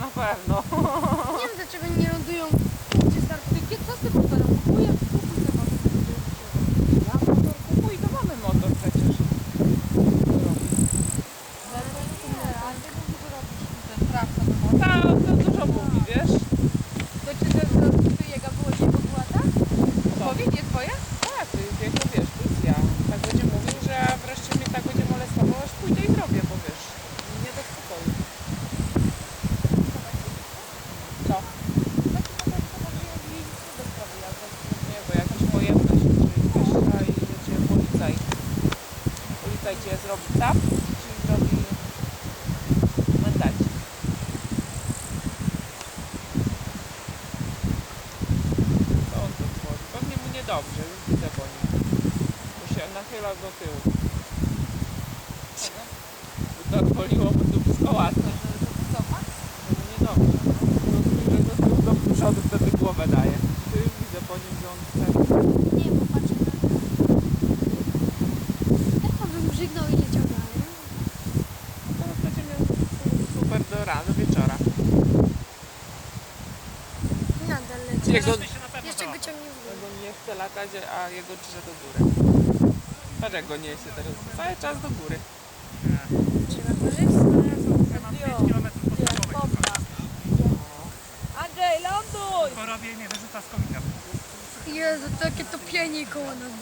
na pewno. Nie wiem dlaczego nie lądują zrobi tap, czyli zrobi mandacik. Co on tu tworzy? Pewnie mu niedobrze, już widzę po nim. Bo się nachylał do tyłu. To odwoliło mu tu wszystko ładnie. To mu niedobrze. No, że do wtedy głowę daje. Tu już widzę po nim, że on chce. Nie, bo super do wieczora. Nadal leci. Jego, Jeszcze go ciągnie w górę. jego nie chce latać, a jego drze do góry. Patrz jak go niesie teraz. Cały czas do góry. Trzeba korzystać. Andrzej, ląduj! Nie, wyrzuca z. Jezu, takie topienie koło nas.